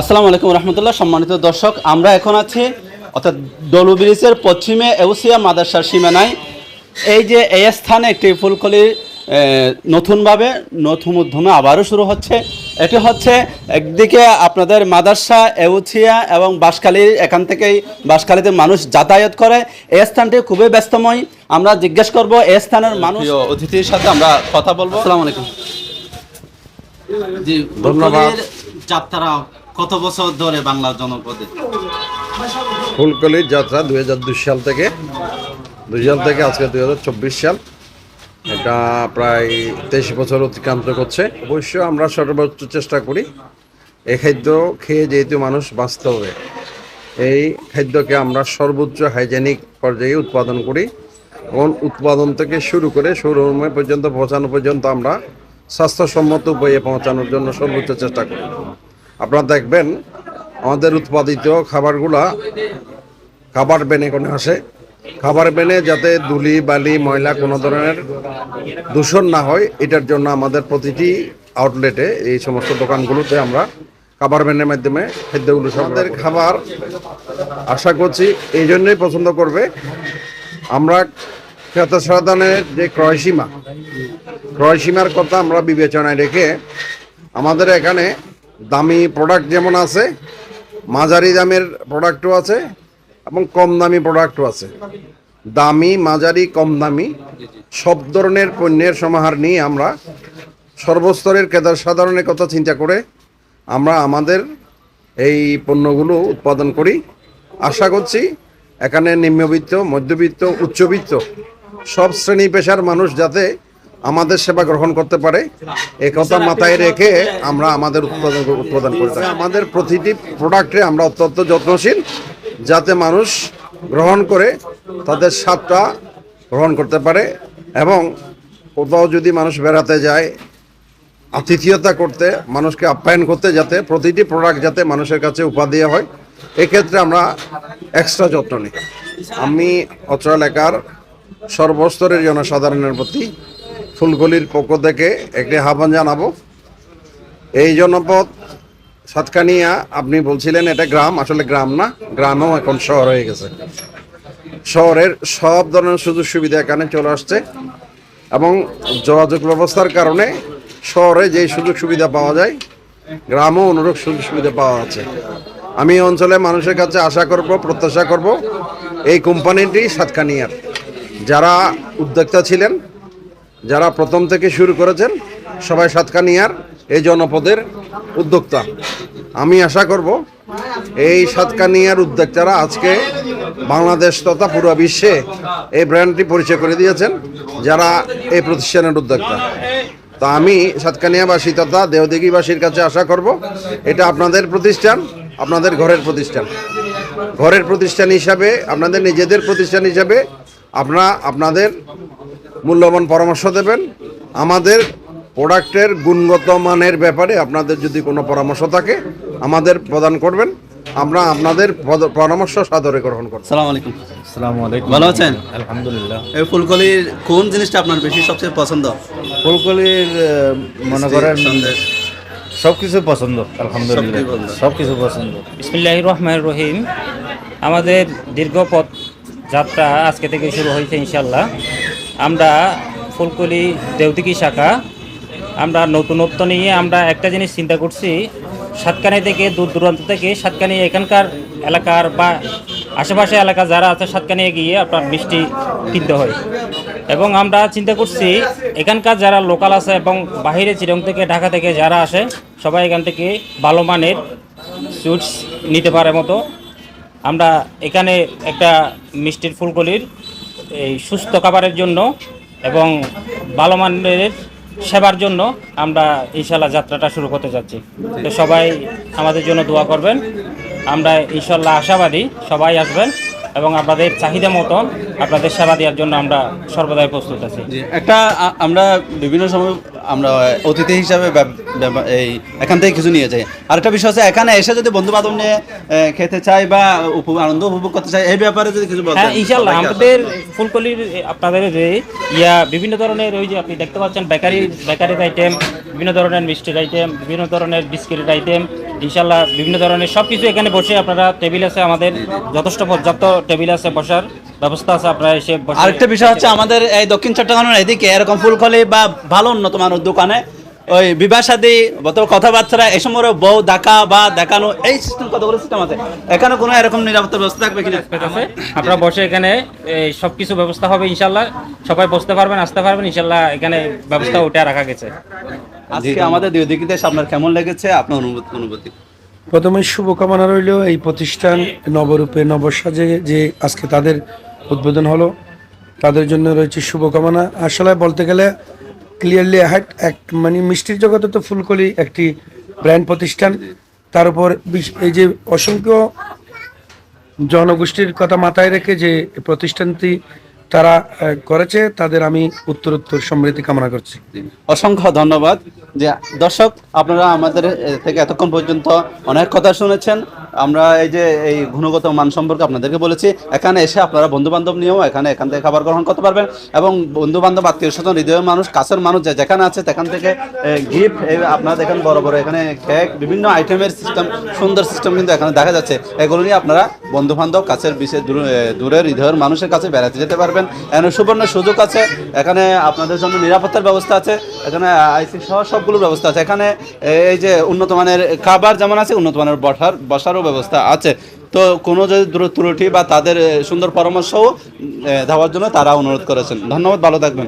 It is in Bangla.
আসসালামু আলাইকুম রহমতুল্লাহ সম্মানিত দর্শক আমরা এখন আছি অর্থাৎ দলু ব্রিজের পশ্চিমে এউসিয়া মাদাসার সীমানায়। এই যে এই স্থানে একটি ফুলকলি নতুনভাবে নতুন উদ্যমে আবারও শুরু হচ্ছে। এটি হচ্ছে একদিকে আপনাদের মাদারসা এউছিয়া এবং বাঁশখালী এখান থেকেই বাঁশখালীতে মানুষ যাতায়াত করে। এই স্থানটি খুবই ব্যস্তময়। আমরা জিজ্ঞেস করব এই স্থানের মানুষ অতিথির সাথে আমরা কথা বলব। আসসালামু আলাইকুম। জি ধন্যবাদ। যাত্রা কত বছর ধরে বাংলা জনপদে? ফুলকলির যাত্রা দুই হাজার দুই সাল থেকে। দুই সাল থেকে আজকে দুই হাজার চব্বিশ সাল। এটা প্রায় তেইশ বছর অতিক্রান্ত করছে। অবশ্য আমরা সর্বোচ্চ চেষ্টা করি এই খাদ্য খেয়ে যেহেতু মানুষ বাঁচতে হবে, এই খাদ্যকে আমরা সর্বোচ্চ হাইজেনিক পর্যায়ে উৎপাদন করি এবং উৎপাদন থেকে শুরু করে শোরুমে পর্যন্ত, পৌঁছানো পর্যন্ত আমরা স্বাস্থ্যসম্মত উপায়ে পৌঁছানোর জন্য সর্বোচ্চ চেষ্টা করি। আপনারা দেখবেন আমাদের উৎপাদিত খাবারগুলা খাবার বেনে কোনে আসে। খাবার বেনে যাতে ধুলি বালি ময়লা কোনো ধরনের দূষণ না হয় এটার জন্য আমাদের প্রতিটি আউটলেটে এই সমস্ত দোকানগুলোতে আমরা খাবার বেনের মাধ্যমে খাদ্যগুলো আমাদের খাবার আশা করছি এই জন্যই পছন্দ করবে। আমরা ক্রেতা সাধারণের যে ক্রয়সীমা ক্রয়সীমার কথা আমরা বিবেচনায় রেখে আমাদের এখানে দামি প্রোডাক্ট যেমন আছে, মাঝারি দামের প্রোডাক্টও আছে এবং কম দামি প্রোডাক্টও আছে। দামি, মাঝারি, কম দামি, সব ধরনের পণ্যের সমাহার নিয়ে আমরা সর্বস্তরের কেদার সাধারণের কথা চিন্তা করে আমরা আমাদের এই পণ্যগুলো উৎপাদন করি। আশা করছি এখানে নিম্নবিত্ত, মধ্যবিত্ত, উচ্চবিত্ত সব শ্রেণি পেশার মানুষ যাতে আমাদের সেবা গ্রহণ করতে পারে এ কথা মাথায় রেখে আমরা আমাদের উৎপাদন উৎপাদন করে থাকি। আমাদের প্রতিটি প্রোডাক্টে আমরা অত্যন্ত যত্নশীল যাতে মানুষ গ্রহণ করে তাদের স্বাদটা গ্রহণ করতে পারে এবং কোথাও যদি মানুষ বেড়াতে যায় আতিথেয়তা করতে মানুষকে আপ্যায়ন করতে যাতে প্রতিটি প্রোডাক্ট যাতে মানুষের কাছে দেওয়া হয় এক্ষেত্রে আমরা এক্সট্রা যত্ন নিই। আমি অত্র এলাকার সর্বস্তরের জনসাধারণের প্রতি ফুলগলির পক্ষ থেকে একটি আহ্বান জানাব। এই জনপদ সাতকানিয়া, আপনি বলছিলেন এটা গ্রাম, আসলে গ্রাম না, গ্রামও এখন শহর হয়ে গেছে। শহরের সব ধরনের সুযোগ সুবিধা এখানে চলে আসছে এবং যোগাযোগ ব্যবস্থার কারণে শহরে যে সুযোগ সুবিধা পাওয়া যায়, গ্রামও অনুরূপ সুযোগ সুবিধা পাওয়া যাচ্ছে আমি অঞ্চলে মানুষের কাছে আশা করব, প্রত্যাশা করব, এই কোম্পানিটি সাতকানিয়ার। যারা উদ্যোক্তা ছিলেন যারা প্রথম থেকে শুরু করেছেন, সবাই সাতকানিয়ার এই জনপদের উদ্যোক্তা। আমি আশা করব এই সাতকানিয়ার উদ্যোক্তারা আজকে বাংলাদেশ তথা পুরো বিশ্বে এই ব্র্যান্ডটি পরিচয় করে দিয়েছেন, যারা এই প্রতিষ্ঠানের উদ্যোক্তা। তা আমি সাতকানিয়াবাসী তথা দেওদিঘিবাসীর কাছে আশা করব, এটা আপনাদের প্রতিষ্ঠান, আপনাদের ঘরের প্রতিষ্ঠান। ঘরের প্রতিষ্ঠান হিসাবে, আপনাদের নিজেদের প্রতিষ্ঠান হিসাবে, আপনারা, আপনাদের মূল্যবান পরামর্শ দেবেন। আমাদের প্রোডাক্টের গুণগত মানের ব্যাপারে আপনাদের যদি কোনো পরামর্শ থাকে আমাদের প্রদান করবেন। আমরা আপনাদের পদ- পরামর্শ সাদরে গ্রহণ করব। সালাম আলাইকুম। আসসালামু আলাইকুম। ভালো আছেন? আলহামদুলিল্লাহ। এই ফুলকলির কোন জিনিসটা আপনার বেশি সবচেয়ে পছন্দ? ফুলকলির মনে করেন সন্দেশ। সব কিছু পছন্দ আলহামদুলিল্লাহ। সবকিছু পছন্দ। সব কিছু পছন্দ। বিসমিল্লাহ রহমান রহিম। আমাদের দীর্ঘ পথ যাত্রা আজকে থেকে শুরু হয়েছে ইনশাল্লাহ আমরা ফুলকলি দেউতিকি শাখা। আমরা নতুনত্ব নিয়ে আমরা একটা জিনিস চিন্তা করছি, সাতকানি থেকে দূর দূরান্ত থেকে সাতকানি এখানকার এলাকার বা আশেপাশে এলাকা যারা আছে সাতকানি গিয়ে আপনার মিষ্টি কিনতে হয়। এবং আমরা চিন্তা করছি, এখানকার যারা লোকাল আছে এবং বাহিরে চিরং থেকে ঢাকা থেকে যারা আসে, সবাই এখান থেকে ভালো মানের সুইটস নিতে পারে মতো। আমরা এখানে একটা মিষ্টির ফুলকলির এই সুস্থ খাবারের জন্য এবং ভালো মানের সেবার জন্য আমরা ইনশাল্লাহ যাত্রাটা শুরু করতে যাচ্ছি। তো সবাই আমাদের জন্য দোয়া করবেন। আমরা ইনশাল্লাহ আশাবাদী সবাই আসবেন এবং আপনাদের চাহিদা মতন আপনাদের সেবা দেওয়ার জন্য আমরা সর্বদাই প্রস্তুত আছি। একটা আমরা বিভিন্ন সময় আমরা অতিথি হিসাবে এই এখান থেকে কিছু নিয়ে যাই। আরেকটা বিষয় আছে এখানে এসে যদি বন্ধু বান্ধব নিয়ে খেতে চাই বা আনন্দ উপভোগ করতে চাই এই ব্যাপারে যদি কিছু বলতেন। হ্যাঁ ইনশাল্লাহ আমাদের ফুলকলির আপনাদের যে ইয়া বিভিন্ন ধরনের ওই যে আপনি দেখতে পাচ্ছেন বেকারি বেকারির আইটেম বিভিন্ন ধরনের মিষ্টির আইটেম বিভিন্ন ধরনের বিস্কিটের আইটেম ইনশাল্লাহ বিভিন্ন ধরনের সব কিছু এখানে বসে আপনারা টেবিল আছে আমাদের যথেষ্ট পর্যাপ্ত টেবিল আছে বসার। ব্যবস্থা আছে আপনারা এসে আরেকটা বিষয় হচ্ছে আমাদের এই দক্ষিণ চট্টগ্রামের এদিকে এরকম ফুলকলি বা ভালো উন্নত মানের দোকানে ওই বিবাহ সাদী কথাবার্তা এই সময় বউ দেখা বা দেখানো এই সিস্টেম কতগুলো সিস্টেম আছে? এখানে কোনো এরকম নিরাপত্তা ব্যবস্থা থাকবে কিনা? আপনারা বসে এখানে এই সব কিছু ব্যবস্থা হবে ইনশাল্লাহ সবাই বসতে পারবেন আসতে পারবেন ইনশাল্লাহ এখানে ব্যবস্থা উঠে রাখা গেছে। আজকে আমাদের দুই দিকে দেশ আপনার কেমন লেগেছে? আপনার অনুভূতি অনুভূতি? প্রথমে শুভকামনা রইল এই প্রতিষ্ঠান নবরূপে নবসাজে যে আজকে তাদের উদ্বোধন হলো। তাদের জন্য রয়েছে শুভকামনা। আসলে বলতে গেলে ক্লিয়ারলি এক মানে মিষ্টির জগতে তো ফুলকলি একটি ব্র্যান্ড প্রতিষ্ঠান। তার উপর এই যে অসংখ্য জনগোষ্ঠীর কথা মাথায় রেখে যে প্রতিষ্ঠানটি তারা করেছে, তাদের আমি উত্তরোত্তর সমৃদ্ধি কামনা করছি। অসংখ্য ধন্যবাদ। যে দর্শক, আপনারা আমাদের থেকে এতক্ষণ পর্যন্ত অনেক কথা শুনেছেন। আমরা এই যে এই গুণগত মান সম্পর্কে আপনাদেরকে বলেছি, এখানে এসে আপনারা বন্ধু বান্ধব নিয়েও এখানে এখান থেকে খাবার গ্রহণ করতে পারবেন এবং বন্ধু বান্ধব আত্মীয় স্বজন, হৃদয়ের মানুষ, কাছের মানুষ যে যেখানে আছে সেখান থেকে গিফট আপনারা দেখেন বড় বড় এখানে কেক বিভিন্ন আইটেমের সিস্টেম সুন্দর সিস্টেম কিন্তু এখানে দেখা যাচ্ছে। এগুলো নিয়ে আপনারা বন্ধু বান্ধব কাছের বিশেষ দূর- দূরের হৃদয়ের মানুষের কাছে বেড়াতে যেতে পারবেন। এখানে সুবর্ণ সুযোগ আছে, এখানে আপনাদের জন্য নিরাপত্তার ব্যবস্থা আছে, এখানে আইসি সহ সবগুলো ব্যবস্থা আছে। এখানে এই যে উন্নত মানের খাবার যেমন আছে, উন্নত মানের বসার বসারও ব্যবস্থা আছে। তো কোনো যদি ত্রুটি বা তাদের সুন্দর পরামর্শও দেওয়ার জন্য তারা অনুরোধ করেছেন। ধন্যবাদ, ভালো থাকবেন।